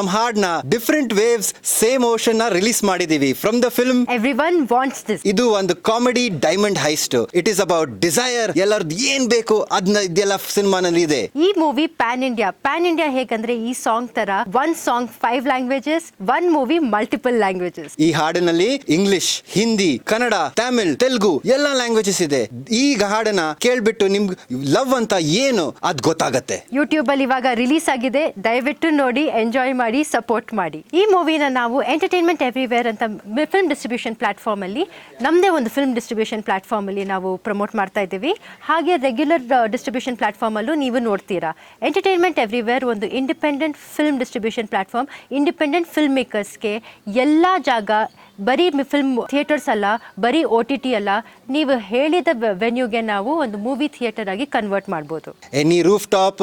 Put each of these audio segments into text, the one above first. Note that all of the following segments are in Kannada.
ನಮ್ಮ ಹಾಡ್ನ ಡಿಫ್ರೆಂಟ್ ವೇವ್ಸ್ ಸೇಮ್ ಓಷನ್ನ ರಿಲೀಸ್ ಮಾಡಿದೀವಿ. From the film everyone wants this ಇದು ಒಂದು comedy diamond heist it is about desire ಎಲ್ಲರದ್ದು ಏನ್ ಬೇಕು ಅದನ್ನ ಇದೆಲ್ಲ ಸಿನಿಮಾನಲ್ಲಿ ಇದೆ. ಈ movie pan India pan India ಹೇಗಂದ್ರೆ ಈ ಸಾಂಗ್ ತರ one song five languages one movie multiple languages ಈ ಹಾಡಿನಲ್ಲಿ ಇಂಗ್ಲಿಷ್ ಹಿಂದಿ ಕನ್ನಡ ತಮಿಳ್ ತೆಲುಗು ಎಲ್ಲ ಲ್ಯಾಂಗ್ವೇಜಸ್ ಇದೆ. ಈಗ ಹಾಡನ್ನ ಕೇಳ್ಬಿಟ್ಟು ನಿಮ್ಗೆ ಲವ್ ಅಂತ ಏನು ಅದ್ ಗೊತ್ತಾಗತ್ತೆ. ಯೂಟ್ಯೂಬ್ ಅಲ್ಲಿ ಇವಾಗ ರಿಲೀಸ್ ಆಗಿದೆ. ದಯವಿಟ್ಟು ನೋಡಿ ಎಂಜಾಯ್ ಮಾಡಿ ಸಪೋರ್ಟ್ ಮಾಡಿ. ಈ ಮೂವಿನ ನಾವು ಎಂಟರ್ಟೈನ್ಮೆಂಟ್ ಎವ್ರಿವೇರ್ ಅಂತ ಫಿಲ್ಮ್ ಡಿಸ್ಟ್ರಿಬ್ಯೂಷನ್ ಅಲ್ಲಿ ನಮ್ಮದೇ ಒಂದು ಫಿಲ್ಮ್ ಡಿಸ್ಟ್ರಿಬ್ಯೂಷನ್ ಅಲ್ಲಿ ನಾವು ಪ್ರಮೋಟ್ ಮಾಡ್ತಾ ಇದ್ದೀವಿ. ಹಾಗೆ ರೆಗ್ಯುಲರ್ ಡಿಸ್ಟ್ರಿಬ್ಯೂಷನ್ ಅಲ್ಲೂ ನೀವು ನೋಡ್ತೀರಾ. ಎಂಟರ್ಟೈನ್ಮೆಂಟ್ ಎವ್ರಿವೇರ್ ಒಂದು independent film distribution platform independent film ಮೇಕರ್ಸ್ಗೆ ಎಲ್ಲ ಜಾಗ, ಬರೀ ಫಿಲ್ಮ್ ಥಿಯೇಟರ್ಸ್ ಅಲ್ಲ, ಬರೀ ಓ ಟಿ ಟಿ ಅಲ್ಲ, ನೀವು ಹೇಳಿದ ವೆನ್ಯೂಗೆ ನಾವು ಒಂದು ಮೂವಿ ಥಿಯೇಟರ್ ಆಗಿ ಕನ್ವರ್ಟ್ ಮಾಡ್ಬೋದು. Any rooftop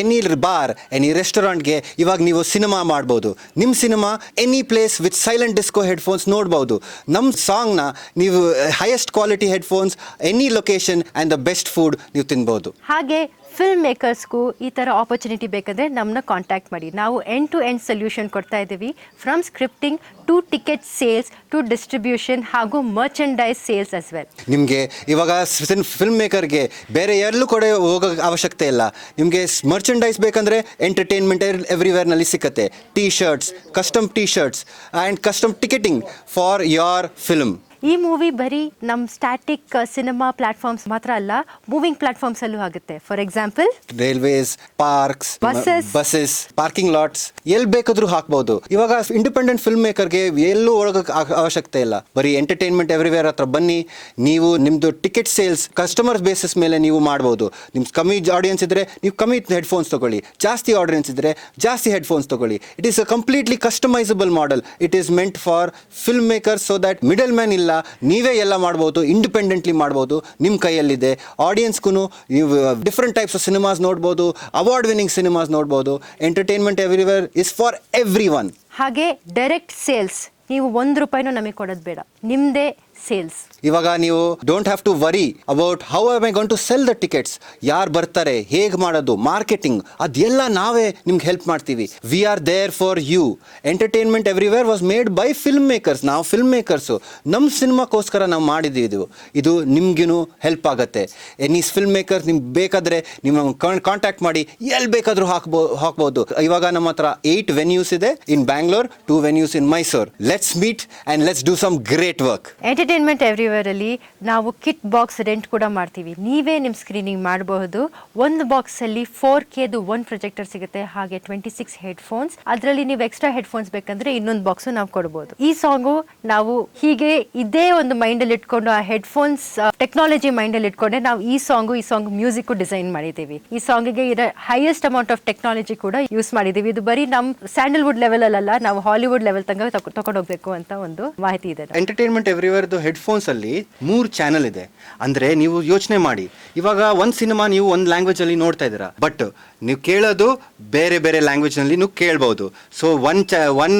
any bar any ರೆಸ್ಟೋರೆಂಟ್ಗೆ ಇವಾಗ ನೀವು ಸಿನಿಮಾ ಮಾಡ್ಬೋದು. ನಿಮ್ಮ cinema any place with silent disco headphones ನೋಡ್ಬೋದು. ನಮ್ಮ ಸಾಂಗ್ನ ನೀವು highest quality headphones any location and the best food ನೀವು ತಿನ್ಬೋದು. ಹಾಗೆ ಫಿಲ್ಮ್ ಮೇಕರ್ಸ್ಗೂ ಈ ಥರ ಆಪರ್ಚುನಿಟಿ ಬೇಕಂದರೆ ನಮ್ಮನ್ನ ಕಾಂಟ್ಯಾಕ್ಟ್ ಮಾಡಿ. ನಾವು ಎಂಡ್ ಟು ಎಂಡ್ ಸೊಲ್ಯೂಷನ್ ಕೊಡ್ತಾ ಇದ್ದೀವಿ. From scripting to ticket sales to distribution ಹಾಗೂ ಮರ್ಚೆಂಡೈಸ್ ಸೇಲ್ಸ್ ಅಸ್ ವೆಲ್ ನಿಮಗೆ ಇವಾಗ ಫಿಲ್ಮ್ ಮೇಕರ್ಗೆ ಬೇರೆ ಎಲ್ಲೂ ಕೂಡ ಹೋಗೋ ಅವಶ್ಯಕತೆ ಇಲ್ಲ. ನಿಮಗೆ ಮರ್ಚೆಂಡೈಸ್ ಬೇಕಂದರೆ ಎಂಟರ್ಟೈನ್ಮೆಂಟ್ ಎವ್ರಿವೇರ್ನಲ್ಲಿ ಸಿಕ್ಕತ್ತೆ T shirts custom T shirts and custom ticketing for your film ಈ ಮೂವಿ ಬರೀ ನಮ್ಮ ಸ್ಟ್ಯಾಟಿಕ್ ಸಿನಿಮಾ ಪ್ಲಾಟ್ಫಾರ್ಮ್ಸ್ ಮಾತ್ರ ಅಲ್ಲ ಮೂವಿಂಗ್ ಪ್ಲಾಟ್ಫಾರ್ಮ್ಸ್ ಅಲ್ಲೂ ಆಗುತ್ತೆ. For example railways parks Buses. Buses parking lots ಎಲ್ಲಿ ಬೇಕಾದ್ರೂ ಹಾಕ್ಬೋದು. ಇವಾಗ ಇಂಡಿಪೆಂಡೆಂಟ್ ಫಿಲ್ಮ್ ಮೇಕರ್ಗೆ ಎಲ್ಲೂ ಒಳಗ ಅವಶ್ಯಕತೆ ಇಲ್ಲ. ಬರೀ ಎಂಟರ್ಟೈನ್ಮೆಂಟ್ ಎವ್ರಿವೇರ್ ಹತ್ರ ಬನ್ನಿ ನೀವು ನಿಮ್ದು ಟಿಕೆಟ್ ಸೇಲ್ಸ್ ಕಸ್ಟಮರ್ ಬೇಸಿಸ್ ಮೇಲೆ ನೀವು ಮಾಡಬಹುದು ನಿಮ್ ಕಮ್ಮಿ ಆಡಿಯನ್ಸ್ ಇದ್ರೆ ನೀವು ಕಮ್ಮಿ ಹೆಡ್ಫೋನ್ಸ್ ತಗೊಳ್ಳಿ. ಜಾಸ್ತಿ ಆಡಿಯನ್ಸ್ ಇದ್ರೆ ಜಾಸ್ತಿ ಹೆಡ್ಫೋನ್ಸ್ ತಗೊಳ್ಳಿ. It is a completely customisable model it is meant for filmmaker so that middleman ಇಲ್ಲ ನೀವೇ ಎಲ್ಲ ಮಾಡ್ಬೋದು ಇಂಡಿಪೆಂಡೆಂಟ್ಲಿ ಮಾಡ್ಬೋದು ನಿಮ್ಮ ಕೈಯಲ್ಲಿದೆ. ಆಡಿಯನ್ಸ್ಗೂ ನೀವು ಡಿಫ್ರೆಂಟ್ ಟೈಪ್ಸ್ ಆಫ್ ಸಿನಿಮಾಸ್ ನೋಡ್ಬೋದು ಅವಾರ್ಡ್ ವಿನ್ನಿಂಗ್ ಸಿನಿಮಾಸ್ ನೋಡ್ಬೋದು. Entertainment everywhere is for everyone ಹಾಗೆ ಡೈರೆಕ್ಟ್ ಸೇಲ್ಸ್ ನೀವು ಒಂದು ರೂಪಾಯಿನೂ ನಮಗೆ ಕೊಡೋದು ಬೇಡ. ನಿಮ್ಮದೇ ಸೇಲ್ಸ್ ಇವಾಗ ನೀವು don't have to worry about how I gonna sell the tickets ಯಾರು ಬರ್ತಾರೆ ಹೇಗೆ ಮಾಡೋದು ಮಾರ್ಕೆಟಿಂಗ್ ಅದೆಲ್ಲ ನಾವೇ ನಿಮ್ಗೆ ಹೆಲ್ಪ್ ಮಾಡ್ತೀವಿ. We are there for you entertainment everywhere was made by filmmakers ನಾವು ಫಿಲ್ಮ್ ಮೇಕರ್ಸು ನಮ್ಮ ಸಿನಿಮಾಕ್ಕೋಸ್ಕರ ನಾವು ಮಾಡಿದ್ದೀವಿ ಇದು. ಇದು ಹೆಲ್ಪ್ ಆಗುತ್ತೆ. ಎನಿ ಫಿಲ್ಮ್ ಮೇಕರ್ಸ್ ನಿಮ್ಗೆ ಬೇಕಾದರೆ ನಿಮ್ಮ ಕಾಂಟ್ಯಾಕ್ಟ್ ಮಾಡಿ ಎಲ್ಲಿ ಬೇಕಾದರೂ ಹಾಕ್ಬೋ ಹಾಕ್ಬೋದು. ಇವಾಗ ನಮ್ಮ ಹತ್ರ ಏಟ್ ವೆನ್ಯೂಸ್ ಇದೆ. In Bangalore two venues in Mysore let's meet and let's do some great work entertainment everywhere ಅಲ್ಲಿ ನಾವು ಕಿಟ್ ಬಾಕ್ಸ್ ರೆಂಟ್ ಕೂಡ ಮಾಡ್ತೀವಿ. ನೀವೇ ನಿಮ್ಮ ಸ್ಕ್ರೀನಿಂಗ್ ಮಾಡಬಹುದು. ಒಂದು ಬಾಕ್ಸ್ ಅಲ್ಲಿ ಫೋರ್ ಕೆದು ಒನ್ ಪ್ರೊಜೆಕ್ಟರ್ ಸಿಗುತ್ತೆ, ಹಾಗೆ ಟ್ವೆಂಟಿ ಸಿಕ್ಸ್ ಹೆಡ್ಫೋನ್ಸ್ ಅದರಲ್ಲಿ ನೀವು ಎಕ್ಸ್ಟ್ರಾ ಹೆಡ್ಫೋನ್ಸ್ ಬೇಕಂದ್ರೆ ಇನ್ನೊಂದು ಬಾಕ್ಸ್ ನಾವು ಕೊಡ್ಬೋದು. ಈ ಸಾಂಗು ನಾವು ಹೀಗೆ ಇದೇ ಒಂದು ಮೈಂಡ್ ಅಲ್ಲಿ ಇಟ್ಕೊಂಡು ಆ ಹೆಡ್ಫೋನ್ಸ್ ಟೆಕ್ನಾಲಜಿ ಮೈಂಡ್ ಅಲ್ಲಿ ಇಟ್ಕೊಂಡೆ ನಾವು ಈ ಸಾಂಗು ಈ ಸಾಂಗ್ ಮ್ಯೂಸಿಕ್ ಡಿಸೈನ್ ಮಾಡಿದ್ದೀವಿ. ಈ ಸಾಂಗಿಗೆ ಇರೋ ಹೈಯೆಸ್ಟ್ ಅಮೌಂಟ್ ಆಫ್ ಟೆಕ್ನಾಲಜಿ ಕೂಡ ಯೂಸ್ ಮಾಡಿದ್ದೀವಿ. ಇದು ಬರೀ ನಮ್ಮ ಸ್ಯಾಂಡಲ್ವುಡ್ ಲೆವೆಲ್ ಅಲ್ಲ ನಾವು ಹಾಲಿವುಡ್ ಲೆವೆಲ್ ತನಕ ತಗೊಂಡೋಗ್ಬೇಕು ಅಂತ ಒಂದು ಮಾಹಿತಿ ಇದೆ. ಎಂಟರ್ಟೈನ್ಮೆಂಟ್ ಎವ್ರಿವೇರ್ದು ಹೆಡ್ಫೋನ್ಸ್ ಅಲ್ಲಿ ಮೂರು ಚಾನಲ್ ಇದೆ. ಅಂದ್ರೆ ನೀವು ಯೋಚನೆ ಮಾಡಿ. ಇವಾಗ ಒಂದು ಸಿನಿಮಾ ನೀವು ಒಂದು ಲ್ಯಾಂಗ್ವೇಜ್ ಅಲ್ಲಿ ನೋಡ್ತಾ ಇದ್ದೀರಾ. ಬಟ್ ನೀವು ಕೇಳೋದು ಬೇರೆ ಬೇರೆ ಲ್ಯಾಂಗ್ವೇಜ್ನಲ್ಲಿ ನೀವು ಕೇಳ್ಬೋದು. ಸೊ ಒನ್ ಚ ಒನ್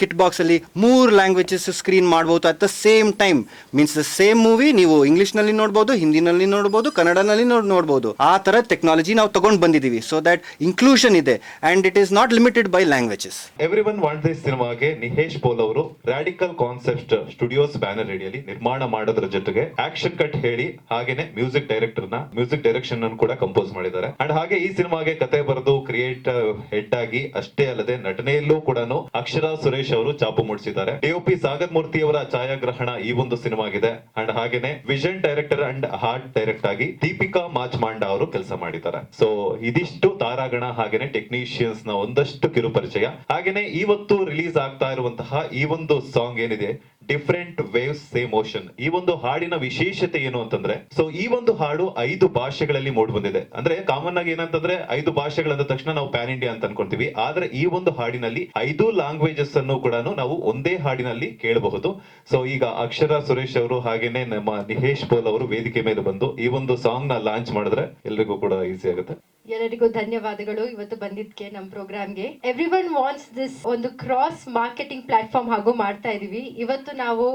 ಕಿಟ್ ಬಾಕ್ಸ್ ಅಲ್ಲಿ ಮೂರು ಲ್ಯಾಂಗ್ವೇಜಸ್ ಸ್ಕ್ರೀನ್ ಮಾಡ್ಬೋದು at the same time means the same movie ನೀವು ಇಂಗ್ಲಿಷ್ನಲ್ಲಿ ನೋಡ್ಬೋದು ಹಿಂದಿನಲ್ಲಿ ನೋಡ್ಬೋದು ಕನ್ನಡನಲ್ಲಿ ನೋಡ್, ನೋಡ್ಬೋದು. ಆ ತರ ಟೆಕ್ನಾಲಜಿ ನಾವು ತಗೊಂಡು ಬಂದಿದ್ದೀವಿ. ಸೊ ದಟ್ ಇನ್ಕ್ಲೂಷನ್ ಇದೆ. And it is not limited by languages every one want ಸಿನಿಮಾಗೆ ನಿಹೇಶ್ ಪೋಲ್ ಅವರು ರಾಡಿಕಲ್ ಕಾನ್ಸೆಪ್ಟ್ ಸ್ಟುಡಿಯೋಸ್ ಬ್ಯಾನರ್ ನಿರ್ಮಾಣ ಮಾಡೋದ್ರ ಜೊತೆಗೆ ಆಕ್ಷನ್ ಕಟ್ ಹೇಳಿ ಹಾಗೇನೆ ಮ್ಯೂಸಿಕ್ ಡೈರೆಕ್ಟರ್ನ ಮ್ಯೂಸಿಕ್ ಡೈರೆಕ್ಷನ್ ಅನ್ನು ಕೂಡ ಕಂಪೋಸ್ ಮಾಡಿದ್ದಾರೆ. ಅಂಡ್ ಹಾಗೆ ಈ ಸಿನಿಮಾಗೆ ಕತೆ ಬರೆದು ಕ್ರಿಯೇಟ್ ಹೆಡ್ ಆಗಿ ಅಷ್ಟೇ ಅಲ್ಲದೆ ನಟನೆಯಲ್ಲೂ ಕೂಡ ಅಕ್ಷರಾ ಸುರೇಶ್ ಅವರು ಚಾಪು ಮೂಡಿಸಿದ್ದಾರೆ. ಡಿಒಪಿ ಸಾಗರ್ ಮೂರ್ತಿ ಅವರ ಛಾಯಾಗ್ರಹಣ ಈ ಒಂದು ಸಿನಿಮಾಗಿದೆ. ಅಂಡ್ ಹಾಗೇನೆ vision director and heart direct ಆಗಿ ದೀಪಿಕಾ ಮಾಚ್ಮಾಂಡ ಅವರು ಕೆಲಸ ಮಾಡಿದ್ದಾರೆ. ಸೊ ಇದಿಷ್ಟು ತಾರಾಗಣ ಹಾಗೇನೆ ಟೆಕ್ನಿಷಿಯನ್ಸ್ನ ಒಂದಷ್ಟು ಕಿರು ಪರಿಚಯ ಹಾಗೇನೆ ಇವತ್ತು ರಿಲೀಸ್ ಆಗ್ತಾ ಇರುವಂತಹ ಈ ಒಂದು ಸಾಂಗ್ ಏನಿದೆ? ಡಿಫ್ರೆಂಟ್ ವೇವ್ಸ್ ಸೇಮ್ ಓಷನ್ ಈ ಒಂದು ಹಾಡಿನ ವಿಶೇಷತೆ ಏನು ಅಂತಂದ್ರೆ ಸೊ ಈ ಒಂದು ಹಾಡು ಐದು ಭಾಷೆಗಳಲ್ಲಿ ಮೂಡ್ ಬಂದಿದೆ. ಅಂದ್ರೆ ಕಾಮನ್ ಆಗಿ ಏನಂತಂದ್ರೆ, ಐದು ಭಾಷೆಗಳಂದ ತಕ್ಷಣ ನಾವು ಪ್ಯಾನ್ ಇಂಡಿಯಾ ಅಂತ ಅನ್ಕೊಂತೀವಿ. ಆದ್ರೆ ಈ ಒಂದು ಹಾಡಿನಲ್ಲಿ ಐದು ಲ್ಯಾಂಗ್ವೇಜಸ್ ಅನ್ನು ಕೂಡ ನಾವು ಒಂದೇ ಹಾಡಿನಲ್ಲಿ ಕೇಳಬಹುದು. ಸೊ ಈಗ ಅಕ್ಷರ ಸುರೇಶ್ ಅವರು ಹಾಗೇನೆ ನಮ್ಮ ನಿಹೇಶ್ ಪೋಲ್ ಅವರು ವೇದಿಕೆ ಮೇಲೆ ಬಂದು ಈ ಒಂದು ಸಾಂಗ್ನ ಲಾಂಚ್ ಮಾಡಿದ್ರೆ ಎಲ್ರಿಗೂ ಕೂಡ ಈಸಿ ಆಗುತ್ತೆ. ಎಲ್ಲರಿಗೂ ಧನ್ಯವಾದಗಳು. ಇವತ್ತು ಬಂದಿದ್ದಕ್ಕೆ ನಮ್ಮ ಪ್ರೋಗ್ರಾಮ್ಗೆ. ಎವ್ರಿ ಒನ್ ವಾಂಟ್ಸ್ ದಿಸ್ ಒಂದು ಕ್ರಾಸ್ ಮಾರ್ಕೆಟಿಂಗ್ ಪ್ಲಾಟ್ಫಾರ್ಮ್ ಹಾಗೂ ಮಾಡ್ತಾ ಇದೀವಿ. ಇವತ್ತು ನಾವು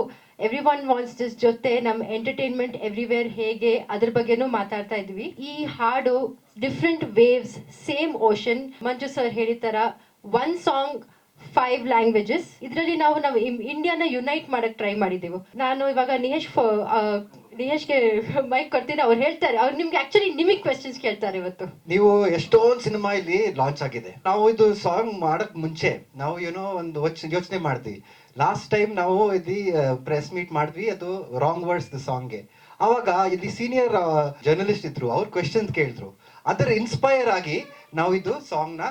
ಎವ್ರಿ ಒನ್ ವಾಂಟ್ಸ್ ದಿಸ್ ಜೊತೆ ನಮ್ಮ ಎಂಟರ್ಟೈನ್ಮೆಂಟ್ ಎವ್ರಿವೇರ್ ಹೇಗೆ ಅದ್ರ ಬಗ್ಗೆನೂ ಮಾತಾಡ್ತಾ ಇದ್ವಿ. ಈ ಹಾಡು different waves same ocean Manju sir ಹೇಳಿದ ಒನ್ ಸಾಂಗ್ ಫೈವ್ ಲ್ಯಾಂಗ್ವೇಜಸ್ ಇದರಲ್ಲಿ ನಾವು ನಾವು ಇಂಡಿಯಾನ ಯುನೈಟ್ ಮಾಡಕ್ ಟ್ರೈ ಮಾಡಿದ್ದೆವು ನಾನು ಇವಾಗ ನಿಹೇಶ್ ನಿಹೇಶ್ಗೆ ಮೈಕ್ ಕೊಡ್ತೀನಿ, ಅವ್ರು ಹೇಳ್ತಾರೆ. ಅವ್ರು ನಿಮ್ಗೆ ಆಕ್ಚುಲಿ ನಿಮಗೆ ಕ್ವೆಶನ್ಸ್ ಕೇಳ್ತಾರೆ ಇವತ್ತು. ನೀವು ಎಷ್ಟೊಂದು ಸಿನಿಮಾ ಇಲ್ಲಿ ಲಾಂಚ್ ಆಗಿದೆ. ನಾವು ಇದು ಸಾಂಗ್ ಮಾಡಕ್ ಮುಂಚೆ, ನಾವು ಏನೋ ಒಂದು ಯೋಚನೆ ಮಾಡ್ತೀವಿ ಲಾಸ್ಟ್ ಟೈಮ್ ನಾವು ಇಲ್ಲಿ ಪ್ರೆಸ್ ಮೀಟ್ ಮಾಡಿದ್ವಿ, ಅದು ರಾಂಗ್ ವರ್ಡ್ಸ್ ಸಾಂಗ್ಗೆ ಅವಾಗ ಇಲ್ಲಿ ಸೀನಿಯರ್ ಜರ್ನಲಿಸ್ಟ್ ಇದ್ರು, ಅವ್ರು ಕ್ವೆಶನ್ ಕೇಳಿದ್ರು. ಅದರ ಇನ್ಸ್ಪೈರ್ ಆಗಿ ನಾವು ಇದು ಸಾಂಗ್ನ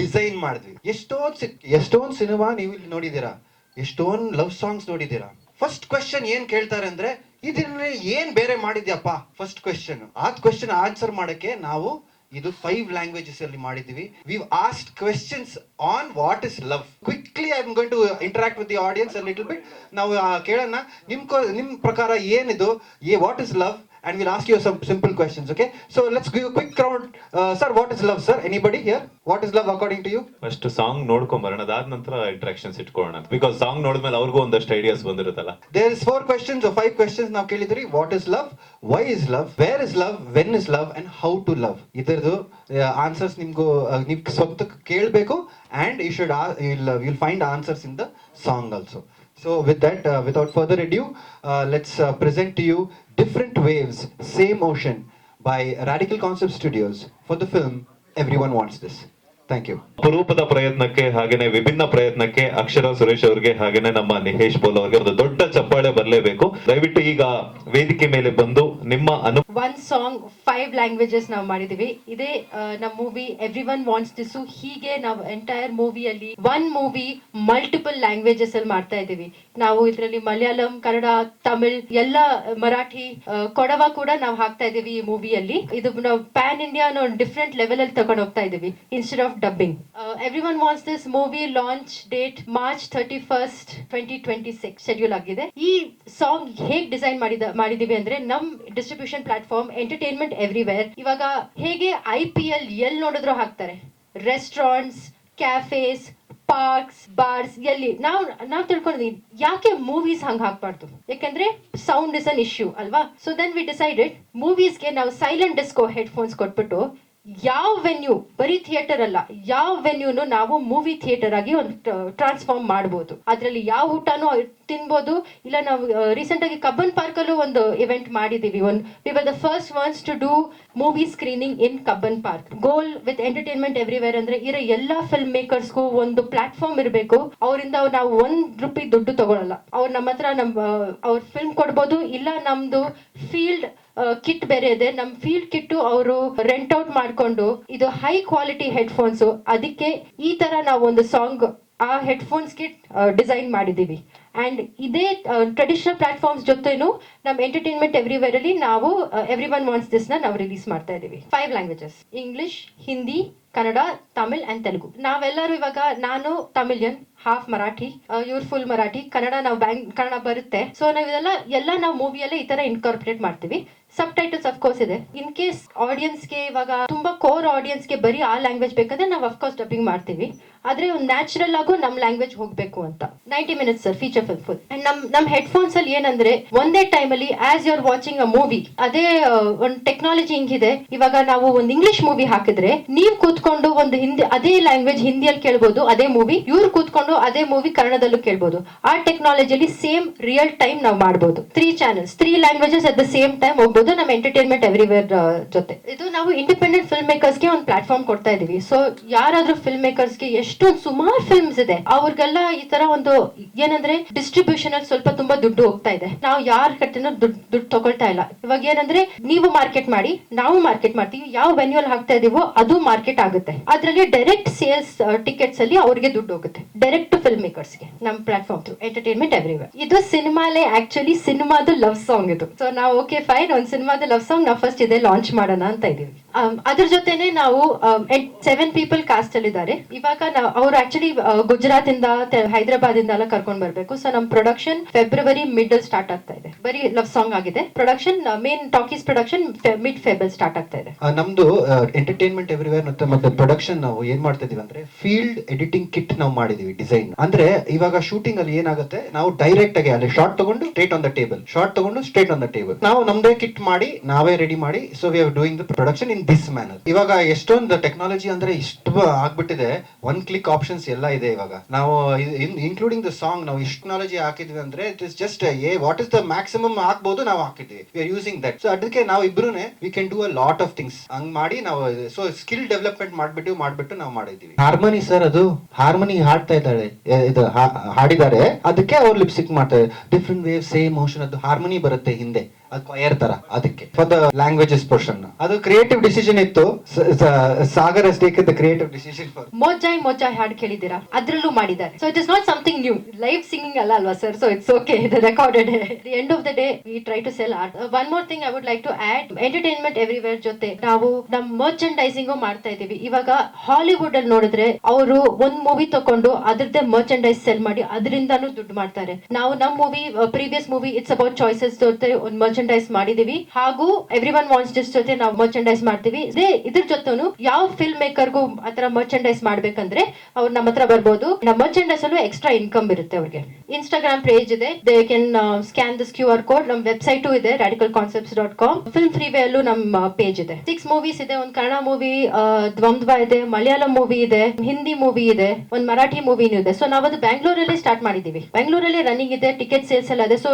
ಡಿಸೈನ್ ಮಾಡಿದ್ವಿ. ಎಷ್ಟೊಂದು ಎಷ್ಟೊಂದು ಸಿನಿಮಾ ನೀವು ಇಲ್ಲಿ ನೋಡಿದೀರಾ ಎಷ್ಟೊಂದು ಲವ್ ಸಾಂಗ್ಸ್ ನೋಡಿದೀರಾ ಫಸ್ಟ್ ಕ್ವೆಶನ್ ಏನ್ ಕೇಳ್ತಾರೆ ಅಂದ್ರೆ ಇದನ್ನ ಏನ್ ಬೇರೆ ಮಾಡಿದ್ಯಪ್ಪ? ಫಸ್ಟ್ ಕ್ವೆಶನ್ ಆ ಕ್ವೆಶನ್ ಆನ್ಸರ್ ಮಾಡಕ್ಕೆ ನಾವು ಇದು ಫೈವ್ ಲ್ಯಾಂಗ್ವೇಜಸ್ ಅಲ್ಲಿ ಮಾಡಿದ್ವಿ we asked questions on what is love quickly I am going to interact with the audience little bit ನಾವು ಕೇಳೋಣ. ನಿಮ್ ನಿಮ್ ಪ್ರಕಾರ ಏನಿದು? A what is love and will ask you some simple questions okay so let's give quick round sir what is love sir anybody here what is love according to you first song ನೋಡ್ಕೊಂಡ್ ಬರೋಣ ಅದಾದ ನಂತರ ಇಂಟ್ರಾಕ್ಷನ್ಸ್ ಇಟ್ಕೊಳ್ಳೋಣ. ಬಿಕಾಸ್ ಸಾಂಗ್ ನೋಡಿದ್ಮೇಲೆ ಅವ್ರಿಗೂ ಒಂದಷ್ಟು ideas ಬಂದಿರುತ್ತಲ್ಲ. There is four questions five questions ನಾವು ಕೇಳಿದ್ರಿ. What is love why is love where is love when is love and how to love ಇದರದು answers ನಿಮ್ಗೂ ನಿಮ್ಗೆ ಸ್ವಂತ ಕೇಳಬೇಕು. And you should will find answers in the song also So with that, uh, without further ado, uh, let's uh, present to you Different Waves, Same Ocean by Radical Concept Studios for the film Everyone Wants This. Thank you ಅಪರೂಪದ ಪ್ರಯತ್ನಕ್ಕೆ ಹಾಗೇನೆ ವಿಭಿನ್ನ ಪ್ರಯತ್ನಕ್ಕೆ ಅಕ್ಷರ ಸುರೇಶ್ ಅವರಿಗೆ ಹಾಗೇನೆ ನಮ್ಮ ನಿಹೇಶ್ ಪೋಲ್ ಅವರಿಗೆ ಒಂದು ದೊಡ್ಡ ಚಪ್ಪಾಳೆ ಬರಲೇಬೇಕು. ದಯವಿಟ್ಟು ಈಗ ವೇದಿಕೆ ಮೇಲೆ ಬಂದು ನಿಮ್ಮ ಅನು ಒನ್ ಸಾಂಗ್ ಫೈವ್ ಲ್ಯಾಂಗ್ವೇಜಸ್ ನಾವು ಮಾಡಿದೀವಿ. ಇದೇ ನಮ್ಮ movie every one wants this ಹೀಗೆ ನಾವು ಎಂಟೈರ್ ಮೂವಿಯಲ್ಲಿ ಒನ್ ಮೂವಿ ಮಲ್ಟಿಪಲ್ ಲ್ಯಾಂಗ್ವೇಜಸ್ ಅಲ್ಲಿ ಮಾಡ್ತಾ ಇದ್ದೀವಿ. ನಾವು ಇದರಲ್ಲಿ ಮಲಯಾಳಂ ಕನ್ನಡ ತಮಿಳ್ ಎಲ್ಲ ಮರಾಠಿ ಕೊಡವ ಕೂಡ ನಾವು ಹಾಕ್ತಾ ಇದ್ದೀವಿ ಈ ಮೂವಿಯಲ್ಲಿ ಇದು ನಾವು ಪ್ಯಾನ್ ಇಂಡಿಯಾ ಅನ್ನೋ ಡಿಫ್ರೆಂಟ್ ಲೆವೆಲ್ ಅಲ್ಲಿ ತಗೊಂಡು ಹೋಗ್ತಾ ಇದೀವಿ instead of dubbing Uh, everyone wants this movie launch date March thirty first twenty twenty six schedule ಆಗಿದೆ. ಈ ಸಾಂಗ್ ಹೇಗೆ ಡಿಸೈನ್ ಮಾಡಿದ ಮಾಡಿದೀವಿ ಅಂದ್ರೆ ನಮ್ ಡಿಸ್ಟ್ರಿಬ್ಯೂಷನ್ ಪ್ಲಾಟ್ಫಾರ್ಮ್ ಎಂಟರ್ಟೈನ್ಮೆಂಟ್ ಎವ್ರಿವೇರ್ ಇವಾಗ ಹೇಗೆ ಐ ಪಿ ಎಲ್ ಎಲ್ಲಿ ನೋಡಿದ್ರು ಹಾಕ್ತಾರೆ. ರೆಸ್ಟೋರೆಂಟ್ಸ್ ಕ್ಯಾಫೇಸ್ ಪಾರ್ಕ್ಸ್ ಬಾರ್ಸ್ ಎಲ್ಲಿ? ನಾವು ನಾವು ತಿಳ್ಕೊಂಡಿದ್ವಿ. ಯಾಕೆ ಮೂವೀಸ್ ಹಂಗ್ ಹಾಕ್ಬಾರ್ದು? ಯಾಕಂದ್ರೆ ಸೌಂಡ್ ಇಸ್ ಅನ್ ಇಶ್ಯೂ ಅಲ್ವಾ? ಸೊ ದೆನ್ ವಿ ಡಿಸೈಡೆಡ್ ಮೂವೀಸ್ಗೆ ನಾವು ಸೈಲೆಂಟ್ ಡಿಸ್ಕೋ ಹೆಡ್ಫೋನ್ಸ್ ಕೊಟ್ಬಿಟ್ಟು ಯಾವ ವೆನ್ಯೂ ಬರೀ ಥಿಯೇಟರ್ ಅಲ್ಲ. ಯಾವ ವೆನ್ಯೂನು ನಾವು ಮೂವಿ ಥಿಯೇಟರ್ ಆಗಿ ಒಂದು ಟ್ರಾನ್ಸ್ಫಾರ್ಮ್ ಮಾಡ್ಬೋದು. ಅದರಲ್ಲಿ ಯಾವ ಊಟನೂ ತಿನ್ಬೋದು. ಇಲ್ಲ ನಾವು ರೀಸೆಂಟ್ ಆಗಿ ಕಬ್ಬನ್ ಪಾರ್ಕ್ ಅಲ್ಲೂ ಒಂದು ಇವೆಂಟ್ ಮಾಡಿದೀವಿ. ಒಂದು we were the first ones to do movie screening in Cubbon park goal with entertainment everywhere ಅಂದ್ರೆ ಇರೋ ಎಲ್ಲಾ ಫಿಲ್ಮ್ ಮೇಕರ್ಸ್ಗೂ ಒಂದು ಪ್ಲಾಟ್ಫಾರ್ಮ್ ಇರಬೇಕು. ಅವರಿಂದ ನಾವು ಒಂದ್ ರೂಪಾಯಿ ದುಡ್ಡು ತಗೊಳಲ್ಲ. ಅವ್ರು ನಮ್ಮ ಹತ್ರ ನಮ್ ಅವ್ರ ಫಿಲ್ಮ್ ಕೊಡ್ಬೋದು. ಇಲ್ಲ ನಮ್ದು ಫೀಲ್ಡ್ ಕಿಟ್ ಬೇರೆ ಇದೆ. ನಮ್ ಫೀಲ್ಡ್ ಕಿಟ್ ಅವರು ರೆಂಟ್ ಔಟ್ ಮಾಡ್ಕೊಂಡು ಇದು ಹೈ ಕ್ವಾಲಿಟಿ ಹೆಡ್ ಫೋನ್ಸ್ ಅದಕ್ಕೆ ಈ ತರ ನಾವು ಒಂದು ಸಾಂಗ್ ಆ ಹೆಡ್ ಫೋನ್ಸ್ ಕಿಟ್ ಡಿಸೈನ್ ಮಾಡಿದೀವಿ. ಅಂಡ್ ಇದೇ ಟ್ರೆಡಿಷನಲ್ ಪ್ಲಾಟ್ಫಾರ್ಮ್ಸ್ ಜೊತೆನೂ ನಮ್ಮ ಎಂಟರ್ಟೈನ್ಮೆಂಟ್ ಎವ್ರಿವೇರ್ ಅಲ್ಲಿ ನಾವು ಎವ್ರಿ ಒನ್ ವಾನ್ಸ್ ದಿಸ್ನ ನಾವು ರಿಲೀಸ್ ಮಾಡ್ತಾ ಇದೀವಿ. Five languages English Hindi Kannada Tamil and Telugu ನಾವೆಲ್ಲರೂ ಇವಾಗ, ನಾನು ತಮಿಳಿಯನ್ ಹಾಫ್ ಮರಾಠಿ ಇವ್ರ ಫುಲ್ ಮರಾಠಿ ಕನ್ನಡ ನಾವು ಬ್ಯಾಂಕ್ ಕನ್ನಡ ಬರುತ್ತೆ. ಸೊ ನಾವು ಇದೆಲ್ಲ, ಎಲ್ಲ ನಾವು ಮೂವಿಯಲ್ಲೇ ಈ ತರ ಇನ್ಕಾರ್ಪೊರೇಟ್ ಮಾಡ್ತೀವಿ. ಸಬ್ ಟೈಟಲ್ಸ್ ಅಫ್ಕೋರ್ಸ್ ಇದೆ. ಇನ್ ಕೇಸ್ ಆಡಿಯನ್ಸ್ಗೆ ಇವಾಗ ತುಂಬಾ ಕೋರ್ ಆಡಿಯನ್ಸ್ಗೆ ಬರೀ ಆ ಲ್ಯಾಂಗ್ವೇಜ್ ಬೇಕಂದ್ರೆ ನಾವು ಅಫ್ಕೋರ್ಸ್ ಡಬ್ಬಿಂಗ್ ಮಾಡ್ತೀವಿ. ಆದ್ರೆ ಒಂದು ನ್ಯಾಚುರಲ್ ಆಗು ನಮ್ ಲ್ಯಾಂಗ್ವೇಜ್ ಹೋಗ್ಬೇಕು ಅಂತ. Ninety minutes sir feature film full and ನಮ್ ನಮ್ ಹೆಡ್ಫೋನ್ಸ್ ಅಲ್ಲಿ ಏನಂದ್ರೆ ಒಂದೇ ಟೈಮ್ ಅಲ್ಲಿ as you are watching a movie ಅದೇ ಒಂದು ಟೆಕ್ನಾಲಜಿ ಹಿಂಗಿದೆ. ಇವಾಗ ನಾವು ಒಂದು ಇಂಗ್ಲಿಷ್ ಮೂವಿ ಹಾಕಿದ್ರೆ ನೀವ್ ಕೂತ್ಕೊಂಡು ಒಂದು ಹಿಂದಿ, ಅದೇ ಲ್ಯಾಂಗ್ವೇಜ್ ಹಿಂದಿಯಲ್ಲಿ ಕೇಳ್ಬೋದು, ಅದೇ ಮೂವಿ ಇವ್ರು ಕೂತ್ಕೊಂಡು ಅದೇ ಮೂವಿ ಕನ್ನಡದಲ್ಲೂ ಕೇಳ್ಬೋದು. ಆ ಟೆಕ್ನಾಲಜಿಲಿ ಸೇಮ್ ರಿಯಲ್ ಟೈಮ್ ನಾವು ಮಾಡ್ಬೋದು. Three channels three languages at the same time ಹೋಗ್ಬೋದು ನಮ್ಮ ಎಂಟರ್ಟೈನ್ಮೆಂಟ್ ಎವ್ರಿವೇರ್ ಜೊತೆ. ಇದು ನಾವು ಇಂಡಿಪೆಂಡೆಂಟ್ ಫಿಲ್ಮ್ ಮೇಕರ್ಸ್ಗೆ ಒಂದು ಪ್ಲಾಟ್ಫಾರ್ಮ್ ಕೊಡ್ತಾ ಇದೀವಿ. ಸೊ ಯಾರಾದ್ರೂ ಫಿಲ್ಮ್ ಮೇಕರ್ಸ್ಗೆ ಎಷ್ಟೊಂದು ಸುಮಾರು ಫಿಲ್ಮ್ಸ್ ಇದೆ. ಅವ್ರಿಗೆಲ್ಲ ಈ ತರ ಒಂದು ಏನಂದ್ರೆ ಡಿಸ್ಟ್ರಿಬ್ಯೂಷನ್ ಅಲ್ಲಿ ಸ್ವಲ್ಪ ತುಂಬಾ ದುಡ್ಡು ಹೋಗ್ತಾ ಇದೆ. ನಾವು ಯಾರ ಕಟ್ಟಿನ ದುಡ್ಡು ದುಡ್ಡು ತಗೊಳ್ತಾ ಇಲ್ಲ. ಇವಾಗ ಏನಂದ್ರೆ ನೀವು ಮಾರ್ಕೆಟ್ ಮಾಡಿ, ನಾವು ಮಾರ್ಕೆಟ್ ಮಾಡ್ತೀವಿ, ಯಾವ ವೆನ್ಯೂಲ್ ಹಾಕ್ತಾ ಇದೀವೋ ಅದು ಮಾರ್ಕೆಟ್ ಆಗುತ್ತೆ. ಅದ್ರಲ್ಲಿ ಡೈರೆಕ್ಟ್ ಸೇಲ್ಸ್ ಟಿಕೆಟ್ಸ್ ಅಲ್ಲಿ ಅವ್ರಿಗೆ ದುಡ್ಡು ಹೋಗುತ್ತೆ. ಡೈರೆಕ್ಟ್ ಫಿಲ್ಮ್ ಮೇಕರ್ಸ್ಗೆ ನಮ್ಮ ಪ್ಲಾಟ್ಫಾರ್ಮ್ ಥ್ರೂ ಎಂಟರ್ಟೈನ್ಮೆಂಟ್ ಎವ್ರಿವೇರ್ ಇದು ಸಿನಿಮಾಲೇ ಆಕ್ಚುಲಿ ಸಿನಿಮಾದ ಲವ್ ಸಾಂಗ್ ಇದು. ಸೊ ನಾವು ಓಕೆ ಫೈನ್ ಒಂದು ಸಿನಿಮಾದ ಲವ್ ಸಾಂಗ್ ನಾವು ಫಸ್ಟ್ ಇದೆ ಲಾಂಚ್ ಮಾಡೋಣ ಅಂತ ಇದೀವಿ. ಅದ್ರ ಜೊತೆನೆ ನಾವು ಸೆವೆನ್ ಪೀಪಲ್ ಕಾಸ್ಟ್ ಅಲ್ಲಿ ಇದ್ದಾರೆ ಇವಾಗ ಅವ್ರು ಆಕ್ಚುಲಿ ಗುಜರಾತ್ ಇಂದ ಹೈದರಾಬಾದ್ ಇಂದ ಎಲ್ಲ ಕರ್ಕೊಂಡ್ ಬರ್ಬೇಕು. ಸೊ ನಮ್ ಪ್ರೊಡಕ್ಷನ್ ಫೆಬ್ರವರಿ ಮಿಡ್ ಸ್ಟಾರ್ಟ್ ಆಗ್ತಾ ಇದೆ. ಬರೀ ಲವ್ ಸಾಂಗ್ ಆಗಿದೆ. Production main talkies production mid fable start ಆಗ್ತಾ ಇದೆ. ನಮ್ದು ಎಂಟರ್ಟೈನ್ಮೆಂಟ್ ಎವ್ರಿವೇರ್ ಮತ್ತೆ ಮತ್ತೆ ಪ್ರೊಡಕ್ಷನ್ ನಾವು ಏನ್ ಮಾಡ್ತಾ ಇದೀವಿ ಅಂದ್ರೆ ಫೀಲ್ಡ್ ಎಡಿಟಿಂಗ್ ಕಿಟ್ ನಾವು ಮಾಡಿದೀವಿ ಡಿಸೈನ್ ಅಂದ್ರೆ, ಇವಾಗ ಶೂಟಿಂಗ್ ಅಲ್ಲಿ ಏನಾಗುತ್ತೆ, ನಾವು ಡೈರೆಕ್ಟ್ ಆಗಿ ಅಲ್ಲಿ ಶಾರ್ಟ್ ತಗೊಂಡು straight on the table shot ತಗೊಂಡು ಸ್ಟ್ರೇಟ್ ಆನ್ ದ ಟೇಬಲ್ ನಾವು ನಮ್ದೇ ಕಿಟ್ ಮಾಡಿ, ನಾವೇ ರೆಡಿ ಮಾಡಿ so we are doing the production in this manner ಇವಾಗ ಎಷ್ಟೊಂದು ಟೆಕ್ನಾಲಜಿ ಅಂದ್ರೆ ಇಷ್ಟು ಆಗ್ಬಿಟ್ಟಿದೆ. ಒನ್ ಕ್ಲಿಕ್ ಆಪ್ಷನ್ಸ್ ಎಲ್ಲ ಇದೆ ಇವಾಗ. ನಾವು ಇನ್ಕ್ಲೂಡಿಂಗ್ ದ ಸಾಂಗ್ ನಾವು ಇಷ್ಟು ನಾಲೆಜ್ ಹಾಕಿದ್ವಿ ಅಂದ್ರೆ it is just a what is the maximum ಹಾಕ್ಬೋದು ನಾವು ಹಾಕಿದ್ವಿ. We are using that so ಅದಕ್ಕೆ ನಾವು ಇಬ್ರು we can do a lot of things ಹಂಗ್ ಮಾಡಿ ನಾವು ಸೊ ಸ್ಕಿಲ್ ಡೆವಲಪ್ಮೆಂಟ್ ಮಾಡ್ಬಿಟ್ಟು ಮಾಡ್ಬಿಟ್ಟು ನಾವು ಮಾಡಿದ್ವಿ ಹಾರ್ಮೋನಿ ಸರ್ ಅದು ಹಾರ್ಮೋನಿ ಹಾಡ್ತಾ ಇದ್ದಾಳೆ ಇದು ಹಾಡಿದ್ದಾರೆ. ಅದಕ್ಕೆ ಅವ್ರು ಲಿಪ್ಸಿಕ್ ಮಾಡ್ತಾರೆ ಡಿಫ್ರೆಂಟ್ ವೇವ್ ಸೇಮ್ ಮೋಷನ್ ಅದು ಹಾರ್ಮೋನಿ ಬರುತ್ತೆ ಹಿಂದೆ. ಕೊಯರ್ ತರ ಅದಕ್ಕೆ. ಫಾರ್ ದ ಲ್ಯಾಂಗ್ವೇಜಸ್ ಪೋರ್ಷನ್ ಅದು ಕ್ರಿಯೇಟಿವ್ ಡಿಸಿಷನ್ ಇತ್ತು. Sagar us take the creative decision for ಮೋಜಾಯ್ ಮೋಜಾಯ್ ಹಾಡ್ ಕೇಳಿದ್ದೀರಾ? ಅದ್ರಲ್ಲೂ ಮಾಡಿದ್ದಾರೆ. So it is not something new live singing ಅಲ್ಲ ಅಲ್ವಾ sir so it's okay the recorded the end of the day we try to sell art one more thing I would like to add entertainment everywhere ಜೊತೆ. ನಾವು ನಮ್ ಮರ್ಚೆಂಡೈಸಿಂಗು ಮಾಡ್ತಾ ಇದೀವಿ ಇವಾಗ ಹಾಲಿವುಡ್ ಅಲ್ಲಿ ನೋಡಿದ್ರೆ ಅವರು ಒಂದ್ ಮೂವಿ ತಕೊಂಡು ಅದ್ರದ್ದೇ ಮರ್ಚೆಂಡೈಸ್ ಸೆಲ್ ಮಾಡಿ ಅದರಿಂದಾನು ದುಡ್ಡು ಮಾಡ್ತಾರೆ. ನಾವು ನಮ್ movie previous movie it's about choices ಜೊತೆ ಒಂದು ಮರ್ಚೆಂಡೈಸ್ ಮಾಡಿದೀವಿ. ಹಾಗೂ ಎವ್ರಿ ಒನ್ ವಾಂಟ್ಸ್ ಜೊತೆ ನಾವು ಮರ್ಚೆಂಡೈಸ್ ಮಾಡ್ತೀವಿ. ಇದೇ ಇದ್ರ ಜೊತೆನು ಯಾವ ಫಿಲ್ಮ್ ಮೇಕರ್ಗೂ ಆತರ ಮರ್ಚೆಂಡೈಸ್ ಮಾಡ್ಬೇಕಂದ್ರೆ ಅವ್ರು ನಮ್ಮ ಹತ್ರ ಬರ್ಬೋದು. ನಮ್ಮ ಮರ್ಚೆಂಡೈಸ್ ಅಲ್ಲೂ ಎಕ್ಸ್ಟ್ರಾ ಇನ್ಕಮ್ ಇರುತ್ತೆ ಅವ್ರಿಗೆ. ಇನ್ಸ್ಟಾಗ್ರಾಮ್ ಪೇಜ್ ಇದೆ. They can scan this Q R code ನಮ್ಮ ವೆಬ್ಸೈಟು ಇದೆ radical concepts dot com film freeway ಅಲ್ಲೂ ನಮ್ಮ ಪೇಜ್ ಇದೆ. ಸಿಕ್ಸ್ ಮೂವೀಸ್ ಇದೆ. ಒಂದು ಕನ್ನಡ ಮೂವಿ ದ್ವಂದ್ವ ಇದೆ, ಮಲಯಾಳಂ ಮೂವಿ ಇದೆ, ಹಿಂದಿ ಮೂವಿ ಇದೆ, ಒಂದು ಮರಾಠಿ ಮೂವಿನೂ ಇದೆ. ಸೊ ನಾವದು ಬ್ಯಾಂಗ್ಳೂರಲ್ಲಿ ಸ್ಟಾರ್ಟ್ ಮಾಡಿದೀವಿ. ಬ್ಯಾಂಗ್ಳೂರಲ್ಲಿ ರನ್ನಿಂಗ್ ಇದೆ ಟಿಕೆಟ್ ಸೇಲ್ಸ್ ಎಲ್ಲ ಇದೆ. ಸೊ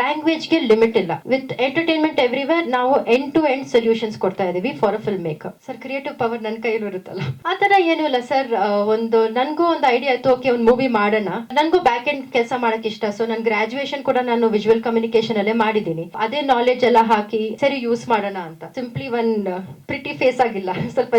ಲ್ಯಾಂಗ್ವೇಜ್ಗೆ ಲಿಮಿಟ್ ಇಲ್ಲ. ವಿತ್ ಎಂಟರ್ಟೈನ್ಮೆಂಟ್ ಎವ್ರಿವೇರ್ ನಾವು ಎಂಡ್ ಟು ಎಂಡ್ ಸೊಲ್ಯೂಷನ್ಸ್ ಕೊಡ್ತಾ ಇದೀವಿ for a filmmaker sir creative power ನನ್ನ ಕೈಯಲ್ಲಿ ಇರುತ್ತಲ್ಲ? ಆ ತರ ಏನೂ ಇಲ್ಲ ಸರ್ ಒಂದು, ನನ್ಗೂ ಒಂದು ಐಡಿಯಾ ಆಯ್ತು ಓಕೆ ಒಂದು ಮೂವಿ ಮಾಡೋಣ. ನನ್ಗೂ ಬ್ಯಾಕ್ ಎಂಡ್ ಕೆಲಸ ಮಾಡಕ್ ಇಷ್ಟ ಸೊ ನನ್ನ ಗ್ರಾಜುಯೇಷನ್ ಕೂಡ ನಾನು ವಿಜುವಲ್ ಕಮ್ಯುನಿಕೇಶನ್ ಅಲ್ಲೇ ಮಾಡಿದ್ದೀನಿ. ಅದೇ ನಾಲೆಜ್ ಎಲ್ಲ ಹಾಕಿ, ಸರಿ ಯೂಸ್ ಮಾಡೋಣ ಅಂತ. ಸಿಂಪ್ಲಿ ಒನ್ ಪ್ರಿಟಿ ಫೇಸ್ ಆಗಿಲ್ಲ, ಸ್ವಲ್ಪ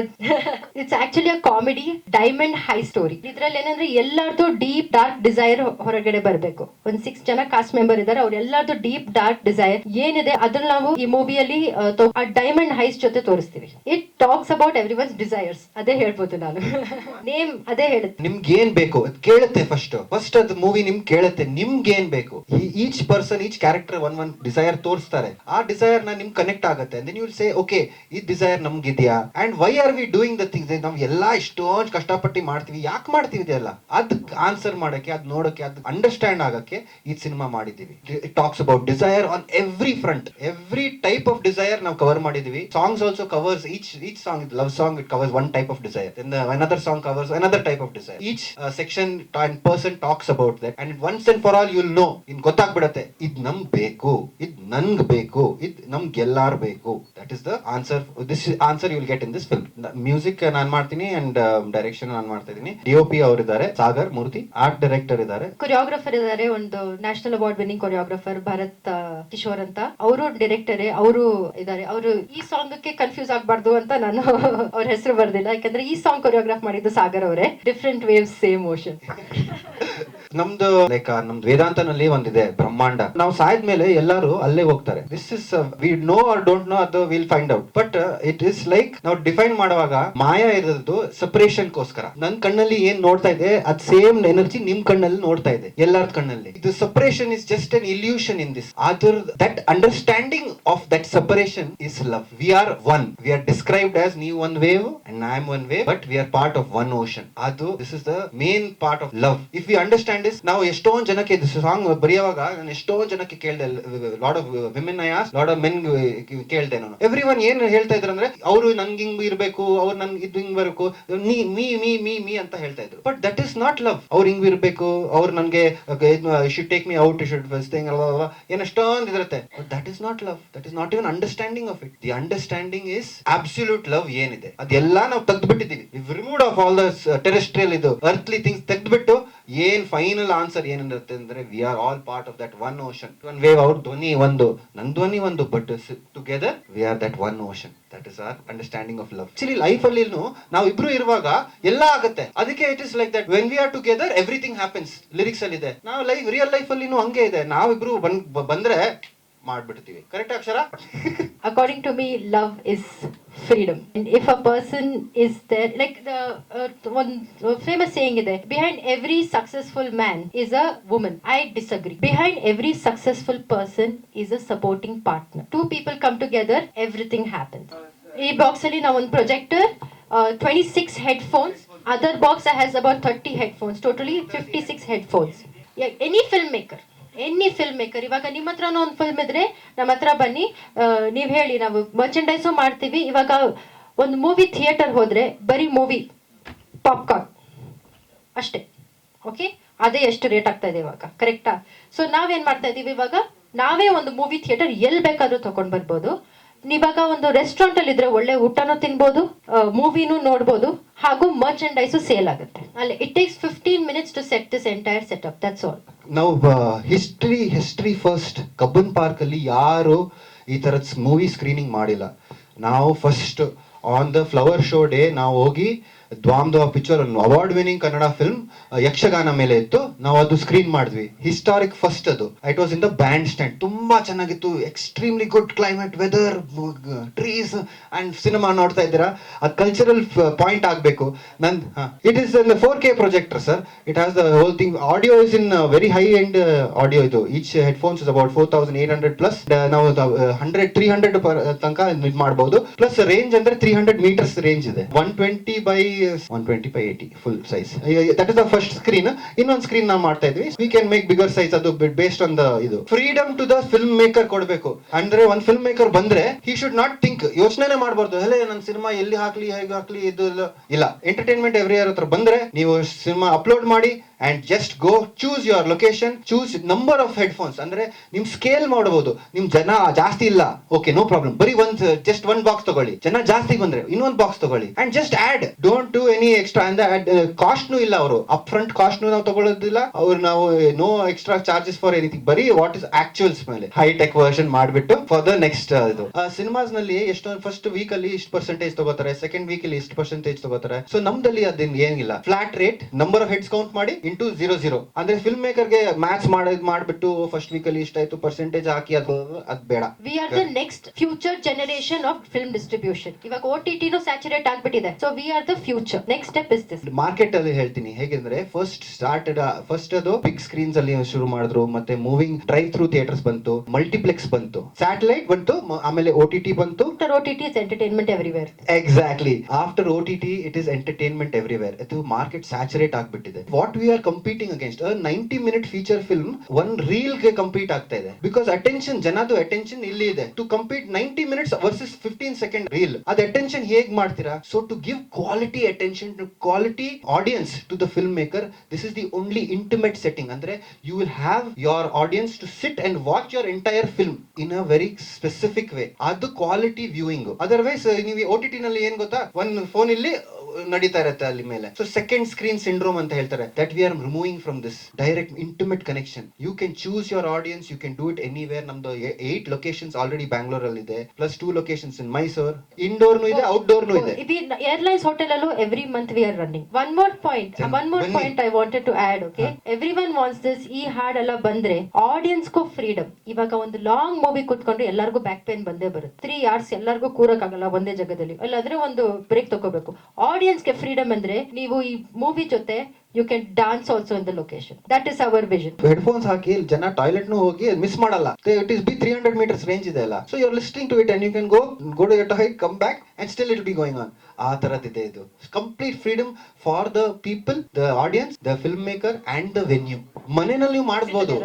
it's actually a comedy diamond high story ಇದ್ರಲ್ಲಿ ಏನಂದ್ರೆ ಎಲ್ಲಾರ್ದು ಡೀಪ್ ಡಾರ್ಕ್ ಡಿಸೈರ್ ಹೊರಗಡೆ ಬರಬೇಕು. ಒಂದ್ ಸಿಕ್ಸ್ ಜನ ಕಾಸ್ಟ್ ಮೆಂಬರ್ ಇದಾರೆ, ಅವ್ರ ಎಲ್ಲಾರ್ದು ಡೀಪ್ ಡಾರ್ಕ್ ಡಿಸೈರ್ ಏನಿದೆ ಅದನ್ನ ನಾವು ಈ ಮೂವಿಯಲ್ಲಿ ಆ ಡೈಮಂಡ್ ಹೈಸ್ ಜೊತೆ ತೋರಿಸ್ತೀವಿ. It talks about everyone's desires ಅದೇ ಹೇಳ್ಬೋದು ನಾನು. ನೇಮ್ ಅದೇ ಹೇಳುತ್ತೆ. ನಿಮ್ಗೆ ಏನ್ ಬೇಕು? ಅದ್ ಕೇಳುತ್ತೆ ಫಸ್ಟ್ ಫಸ್ಟ್ ಅದ್ ಮೂವಿ ನಿಮ್ ಕೇಳುತ್ತೆ. ನಿಮ್ಗೆ ಏನ್ ಬೇಕು each person each character one one desire ತೋರಿಸ್ತಾರೆ. ಆ ಡಿಸೈರ್ನ ನಿಮ್ ಕನೆಕ್ಟ್ ಆಗುತ್ತೆ. ದೆನ್ ಯು ಸೇ ಓಕೆ ಈ desire ನಮ್ಗಿದ್ಯಾ? And why are we doing the things ನಾವ್ ಎಲ್ಲಾ ಇಷ್ಟೊಂದು ಕಷ್ಟಪಟ್ಟು ಮಾಡ್ತೀವಿ. ಯಾಕೆ ಮಾಡ್ತೀವಿ ಇದೆಲ್ಲ? ಅದ್ ಆನ್ಸರ್ ಮಾಡಕ್ಕೆ, ಅದ್ ನೋಡಕ್ಕೆ, ಅದ್ ಅಂಡರ್ಸ್ಟ್ಯಾಂಡ್ ಆಗಕ್ಕೆ ಈ ಸಿನಿಮಾ ಮಾಡಿದೀವಿ it talks about desire on every front every type of desire ನಾವು ಕವರ್ ಮಾಡಿದೀವಿ. Songs also covers each each song love song it covers one type of desire another song covers another type of desire each section and person talks about that and once and for all you'll know in ಗೊತ್ತಾಗ್ಬಿಡತ್ತೆ. ಇದ್ ನಮ್ ಬೇಕು. ಇದ್ ನನ್ಗ್ ಬೇಕು. ಇದ್ ನಮ್ಗೆ ಎಲ್ಲಾರ್ ಬೇಕು. That is the answer this answer you'll get in this film music ನಾನ್ ಮಾಡ್ತೀನಿ ಅಂಡ್ ಡೈರೆಕ್ಷನ್ ನಾನ್ ಮಾಡ್ತಾ ಇದೀನಿ ಡಿಒಪಿ ಅವರಿದ್ದಾರೆ. ಸಾಗರ್, ಮೂರ್ತಿ ಆರ್ಟ್ ಡೈರೆಕ್ಟರ್ ಇದ್ದಾರೆ. ಕೊರಿಯೋಗ್ರಫರ್ ಇದ್ದಾರೆ. ಒಂದು national award winning choreographer Bharat Kishore ಅಂತ. ಅವರು ಡೈರೆಕ್ಟರೇ ಅವರು ಇದ್ದಾರೆ ಅವರು ಈ ಸಾಂಗ್ಗೆ ಕನ್ಫ್ಯೂಸ್ ಆಗ್ಬಾರ್ದು ಅಂತ ನಾನು ಅವ್ರ ಹೆಸರು ಬರ್ದಿಲ್ಲ. ಯಾಕಂದ್ರೆ ಈ ಸಾಂಗ್ ಕೊರಿಯೋಗ್ರಾಫ್ ಮಾಡಿದ್ದು ಸಾಗರ್ ಅವರೇ. ಡಿಫ್ರೆಂಟ್ ವೇವ್ಸ್ ಸೇಮ್ ಮೋಷನ್ ನಮ್ದು ಲೈಕ್ ನಮ್ದು ವೇದಾಂತನಲ್ಲಿ ಒಂದಿದೆ, ಬ್ರಹ್ಮಾಂಡ. ನಾವು ಸಾಯ್ದ್ಮೇಲೆ ಎಲ್ಲರೂ ಅಲ್ಲೇ ಹೋಗ್ತಾರೆ. This is we know or don't know ಅದು will find out but it is like ನಾವು ಡಿಫೈನ್ ಮಾಡುವಾಗ ಮಾಯ ಇರೋದು ಸಪರೇಷನ್ ಗೋಸ್ಕರ ನನ್ ಕಣ್ಣಲ್ಲಿ ಏನ್ ನೋಡ್ತಾ ಇದೆ, ಅದ್ ಸೇಮ್ ಎನರ್ಜಿ ನಿಮ್ ಕಣ್ಣಲ್ಲಿ ನೋಡ್ತಾ ಇದೆ, ಎಲ್ಲಾರ ಕಣ್ಣಲ್ಲಿ. ಇದು separation is just an illusion in this other that understanding of that separation is love we are one we are described as ನೀವು one wave and I am one wave but we are part of one ocean ಅದು this is the main part of love if we understand is ನಾವು ಎಷ್ಟೊಂದು ಜನಕ್ಕೆ ಸಾಂಗ್ ಬರೆಯುವಾಗ ನಾನು ಎಷ್ಟೋ ಜನಕ್ಕೆ ಕೇಳ್ದೆ lot of women I as lot of men ಕೇಳ್ದೆ ನಾನು. ಎವ್ರಿ ಒನ್ ಏನ್ ಹೇಳ್ತಾ ಇದ್ರು ಅಂದ್ರೆ, ಅವರು ನಂಗೆ ಹಿಂಗ್ ಇರಬೇಕು, ಅವ್ರು ನಂಗೆ ಇದು ಹಿಂಗ್ ಬರಬೇಕು, ನೀ, ಮೀ ಮೀ ಮೀ ಮೀ ಅಂತ ಹೇಳ್ತಾ ಇದ್ರು. But that is not love ಅವ್ರು ಹಿಂಗ್ ಇರ್ಬೇಕು, ಅವ್ರು ನನ್ಗೆ should take me out should thing ಏನ್ ಎಷ್ಟೊಂದು ಇರುತ್ತೆ. That is not love that is not even understanding of it the understanding is absolute love ಏನಿದೆ. ಅದೆಲ್ಲ ನಾವು ತೆಗ್ದ್ಬಿಟ್ಟಿದೀವಿ remove of all the terrestrial ಇದು ಅರ್ತ್ಲಿ ಥಿಂಗ್ಸ್ ತೆಗ್ದ್ಬಿಟ್ಟು ಏನ್ ಫೈನಲ್ ಆನ್ಸರ್ ಏನಿರುತ್ತೆ ಅಂದ್ರೆ we are all part of that one ocean one wave ಅವ್ರ ಧ್ವನಿ ಒಂದು ನನ್ನ ಧ್ವನಿ ಒಂದು but together we are that one ocean that is our understanding of love actually life ಅಲ್ಲಿ ನಾವು ಇಬ್ರು ಇರುವಾಗ ಎಲ್ಲ ಆಗುತ್ತೆ. ಅದಕ್ಕೆ it is like that when we are together everything happens lyrics ಅಲ್ಲಿ ಇದೆ. ನಾವು ಲೈಫ್ ರಿಯಲ್ ಲೈಫ್ ಅಲ್ಲಿ ಹಂಗೆ ಇದೆ. ನಾವಿಬ್ರು ಬಂದ್ರೆ ಮಾಡ್ಬಿಡ್ತೀವಿ. Correct Akshara? According to me love is freedom and if a person is there like the uh, one uh, famous saying is there behind every successful man is a woman i disagree behind every successful person is a supporting partner two people come together everything happens ಈ ಬಾಕ್ಸ್ ಅಲ್ಲಿ ನಾವು ಒಂದು projector twenty six headphones other box has about thirty headphones totally fifty six headphones any film maker Any filmmaker ಇವಾಗ ನಿಮ್ಮ ಹತ್ರನೂ ಒಂದು ಫಿಲ್ಮ್ ಇದ್ರೆ ನಮ್ಮ ಹತ್ರ ಬನ್ನಿ. ನೀವು ಹೇಳಿ, ನಾವು ಮರ್ಚೆಂಡೈಸು ಮಾಡ್ತೀವಿ. ಇವಾಗ ಒಂದು ಮೂವಿ ಥಿಯೇಟರ್ ಹೋದ್ರೆ ಬರೀ ಮೂವಿ ಪಾಪ್ಕಾರ್ನ್ ಅಷ್ಟೇ. ಓಕೆ ಅದೇ ಎಷ್ಟು ರೇಟ್ ಆಗ್ತಾ ಇದೆ ಇವಾಗ. ಕರೆಕ್ಟಾ ಸೊ ನಾವೇನು ಮಾಡ್ತಾ ಇದ್ದೀವಿ ಇವಾಗ? ನಾವೇ ಒಂದು ಮೂವಿ ಥಿಯೇಟರ್ ಎಲ್ಲಿ ಬೇಕಾದರೂ ತೊಗೊಂಡು ಬರ್ಬೋದು. ಇವಾಗ ಒಂದು ರೆಸ್ಟೋರೆಂಟ್ ಅಲ್ಲಿ ಇದ್ರೆ ಒಳ್ಳೆ ಊಟನೂ ತಿನ್ಬೋದು ಮೂವಿನೂ ನೋಡ್ಬೋದು, ಹಾಗೂ ಮರ್ಚೆಂಡೈಸು ಸೇಲ್ ಆಗುತ್ತೆ. ಅಲ್ಲಿ it takes fifteen minutes to set this entire setup that's all ನಾವು history history first Cubbon park ಅಲ್ಲಿ ಯಾರು ಈ ತರದ್ ಮೂವಿ ಸ್ಕ್ರೀನಿಂಗ್ ಮಾಡಿಲ್ಲ. ನಾವು first on the flower show day ನಾವು ಹೋಗಿ ದ್ವಾಮ್ picture picture award winning Kannada film Yakshagana ಮೇಲೆ ಇತ್ತು. ನಾವು ಅದು ಸ್ಕ್ರೀನ್ ಮಾಡಿದ್ವಿ. ಹಿಸ್ಟಾರಿಕ್ ಫಸ್ಟ್ ಅದು. It was in the bandstand ತುಂಬಾ ಚೆನ್ನಾಗಿತ್ತು. Extremely good climate weather trees and cinema ನೋಡ್ತಾ ಇದ್ದೀರಾ? ಅದು ಕಲ್ಚರಲ್ ಪಾಯಿಂಟ್ ಆಗಬೇಕು. ನನ್ it is in four K projector sir it has the whole thing audio is in very high end audio ಇದು. Each headphones is about four thousand eight hundred plus ನಾವು ಹಂಡ್ರೆಡ್ ತ್ರೀ ಹಂಡ್ರೆಡ್ ತನಕ ಇದು ಮಾಡಬಹುದು ಪ್ಲಸ್ ರೇಂಜ್ ಅಂದ್ರೆ ತ್ರೀ ಹಂಡ್ರೆಡ್ ಮೀಟರ್ಸ್ ರೇಂಜ್ ಇದೆ. One twenty by one twenty by eighty full size that is the first screen ಇನ್ನೊಂದು ಸ್ಕ್ರೀನ್ ನಾವು ಮಾಡ್ತಾ ಇದ್ವಿ. We can make bigger size ಅದು ಬೇಸ್ಡ್ ಆನ್ ದ ಇದು. Freedom to the film maker ಕೊಡಬೇಕು. ಅಂದ್ರೆ ಒಂದ್ ಫಿಲ್ಮ್ ಮೇಕರ್ ಬಂದ್ರೆ ಹಿ ಶುಡ್ ನಾಟ್ ಥಿಂಕ್ ಯೋಚನೆ ಮಾಡಬಾರ್ದು. ಅಲ್ಲೇ ನನ್ನ ಸಿನಿಮಾ ಎಲ್ಲಿ ಹಾಕ್ಲಿ ಹೇಗೆ ಹಾಕ್ಲಿ ಇದು ಇಲ್ಲ. ಎಂಟರ್ಟೈನ್ಮೆಂಟ್ ಎವ್ರಿ ಇಯರ್ ಹತ್ರ ಬಂದ್ರೆ ನೀವು ಸಿನಿಮಾ ಅಪ್ಲೋಡ್ ಮಾಡಿ and just go choose your location choose number of headphones ಅಂದರೆ ನಿಮ್ಮ ಸ್ಕೇಲ್ ಮಾಡಬಹುದು ನಿಮ್ಮ ಜನ ಜಾಸ್ತಿ ಇಲ್ಲ. ಓಕೆ ನೋ ಪ್ರಾಬ್ಲಮ್ ಬರೀ ಒಂದ್ ಜಸ್ಟ್ ಒನ್ ಬಾಕ್ಸ್ ತಗೊಳ್ಳಿ. ಜನ ಜಾಸ್ತಿ ಬಂದ್ರೆ ಇನ್ನೊಂದು ಬಾಕ್ಸ್ ತಗೊಳ್ಳಿ. And just add don't do any extra ಅಂದ್ರೆ ಕಾಸ್ಟ್ನೂ ಇಲ್ಲ ಅವರು. ಅಪ್ ಫ್ರಂಟ್ ಕಾಸ್ಟ್ನು ನಾವು ತಗೊಳ್ಳೋದಿಲ್ಲ ಅವ್ರು ನಾವು no extra charges for anything ಬರೀ ವಾಟ್ ಇಸ್ ಆಕ್ಚುಯಲ್ಸ್ ಮೇಲೆ. ಹೈ ಟೆಕ್ ವರ್ಷನ್ ಮಾಡಿಬಿಟ್ಟು ಫಾರ್ ದ ನೆಕ್ಸ್ಟ್ ಇದು. ಸಿನಿಮಾಸ್ನಲ್ಲಿ ಎಷ್ಟೊಂದು ಫಸ್ಟ್ ವೀಕ್ ಅಲ್ಲಿ ಇಷ್ಟು ಪರ್ಸೆಂಟೇಜ್ ತಗೋತಾರೆ. ಸೆಕೆಂಡ್ ವೀಕ್ ಅಲ್ಲಿ ಇಷ್ಟು ಪರ್ಸೆಂಟೇಜ್ ತಗೋತಾರೆ. ಸೊ ನಮ್ದಲ್ಲಿ ಅದನ್ನ ಏನಿಲ್ಲ. Flat rate number of heads count ಮಾಡಿ ಇಂಟು ಜೀರೋ ಜೀರೋ ಅಂದ್ರೆ ಫಿಲ್ಮ್ ಮೇಕರ್ಗೆ ಮ್ಯಾಚ್ ಮಾಡಿದ್ ಮಾಡ್ಬಿಟ್ಟು ಫಸ್ಟ್ ವೀಕ್ ಅಲ್ಲಿ ಇಷ್ಟಾಯ್ತು ಪರ್ಸೆಂಟೇಜ್ ಹಾಕಿ ಅದು ಅದ್ ಬೇಡ. We are the next future generation of film distribution ಇವಾಗ ಓ ಟಿ ಟಿನೂ ಸ್ಯಾಚುರೇಟ್ ಆಗ್ಬಿಟ್ಟಿದೆ. So we are the future next step is this market ಅಲ್ಲಿ ಹೇಳ್ತೀನಿ. ಹೇಗೆಂದ್ರೆ ಫಸ್ಟ್ ಸ್ಟಾರ್ಟೆಡ್ ಫಸ್ಟ್ ಅದು ಬಿಗ್ ಸ್ಕ್ರೀನ್ಸ್ ಅಲ್ಲಿ ಶುರು ಮಾಡಿದ್ರು ಮತ್ತೆ ಮೂವಿಂಗ್ ಡ್ರೈವ್ ಥ್ರೂ ಥಿಯೇಟರ್ಸ್ ಬಂತು ಮಲ್ಟಿಪ್ಲೆಕ್ಸ್ ಬಂತು. ಸ್ಯಾಟಲೈಟ್ ಬಂತು ಆಮೇಲೆ ಓ ಟಿ ಟಿ ಬಂತು. O T T entertainment everywhere exactly after O T T it is entertainment everywhere ಇದು ಮಾರ್ಕೆಟ್ ಸ್ಯಾಚುರೇಟ್ ಆಗ್ಬಿಟ್ಟಿದೆ. What we are competing against ninety minute feature film one ರೀಲ್ಗೆ compete ಆಗ್ತಾ ಇದೆ. ಬಿಕಾಸ್ ಅಟೆನ್ಷನ್ ಜನದು ಅಟೆನ್ಷನ್ ಇಲ್ಲಿ ಇದೆ. To compete ninety minutes versus fifteen second reel ಅದ್ ಅಟೆನ್ಷನ್ ಹೇಗ್ ಮಾಡ್ತೀರಾ? So to give quality attention to quality audience to the filmmaker this is the only intimate setting ಅಂದ್ರೆ you will have your audience to sit and watch your entire film in a very specific way ಅದು ಕ್ವಾಲಿಟಿ ವ್ಯೂಯಿಂಗ್ ಅದರ್ವೈಸ್ ನೀವು ಓ ಟಿ ಟಿ ನಲ್ಲಿ ಏನ್ ಗೊತ್ತಾ? ಒಂದು ಫೋನ್ ಇಲ್ಲಿ ನಡೀತಾ ಇರುತ್ತೆ ಅಲ್ಲಿ ಮೇಲೆ. ಸೊ ಸೆಕೆಂಡ್ ಸ್ಕ್ರೀನ್ ಸಿಂಡ್ರೋಮ್ ಅಂತ ಹೇಳ್ತಾರೆ. That we are removing from this direct intimate connection you can choose your audience you can do it anywhere ನಮ್ದು ಏಟ್ ಲೊಕೇಶನ್ಸ್ ಆಲ್ರೆಡಿ ಬ್ಯಾಂಗ್ಳೂರ್ ಅಲ್ಲಿ ಇದೆ. Plus two locations in Mysore indoor ನು ಇದೆ. ಔಟ್ಡೋರ್ನು ಇದೆ ಏರ್ಲೈನ್ಸ್ ಹೋಟೆಲ್ ಅಲ್ಲೂ every month we are running one more point. One more point I wanted to add okay everyone wants this ಈ ಹಾಡೆಲ್ಲ ಬಂದ್ರೆ ಆಡಿಯನ್ಸ್ ಆಡಿಯನ್ಸ್ಗೂ ಫ್ರೀಡಮ್ ಇವಾಗ ಒಂದು ಲಾಂಗ್ ಮೂವಿ ಕುತ್ಕೊಂಡ್ರೆ ಎಲ್ಲರಿಗೂ ಬ್ಯಾಕ್ ಪೇನ್ ಬಂದೇ ಬರುತ್ತೆ. ತ್ರೀ ಅವರ್ಸ್ ಎಲ್ಲರಿಗೂ ಕೂರಕ್ಕಾಗಲ್ಲ ಒಂದೇ ಜಾಗದಲ್ಲಿ. ಇಲ್ಲಾಂದ್ರೆ ಒಂದು ಬ್ರೇಕ್ ತಗೋಬೇಕು. ಆಡಿಯನ್ಸ್ಗೆ ಫ್ರೀಡಮ್ ಅಂದ್ರೆ ನೀವು ಈ ಮೂವಿ ಜೊತೆ you can dance also in the location that is our vision headphones ಹಾಕಿ ಜನ ಟಾಯ್ಲೆಟ್ ನು ಹೋಗಿ ಮಿಸ್ ಮಾಡಲ್ಲ. It is be three hundred meters range ಇದೆ ಅಲ್ಲ. So you're listening to it and you can go go to toilet come back and still it be going on ಆ ತರದಿದೆ ಇದು complete freedom for the people the audience the filmmaker and the venue ಮನೆಯಲ್ಲಿ ನೀವು ಮಾಡ್ಬೋದು.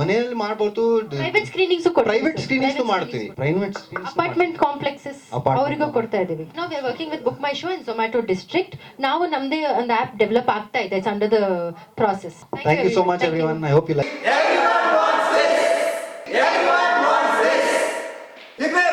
ಮನೆಯಲ್ಲಿ ಮಾಡ್ಬೋದು. ಪ್ರೈವೇಟ್ ಸ್ಕ್ರೀನಿಂಗ್ಸ್ ಪ್ರೈವೇಟ್ ಸ್ಕ್ರೀನಿಂಗ್ಸ್ ಮಾಡ್ತೀವಿ. ಪ್ರೈವೇಟ್ ಅಪಾರ್ಟ್ಮೆಂಟ್ ಕಾಂಪ್ಲೆಕ್ಸಸ್ Apartment ಅವರಿಗೂ ಕೊಡ್ತಾ ಇದೀವಿ. ನಾವು working with BookMyShow and Zomato district ನಾವು ನಮ್ದೇ ಒಂದು ಆಪ್ ಡೆವಲಪ್ ಆಗ್ತಾ ಇದೆ. under the process. Thank, Thank you, you so much, Thank everyone. You. I hope you like. Everyone wants this. Everyone wants this.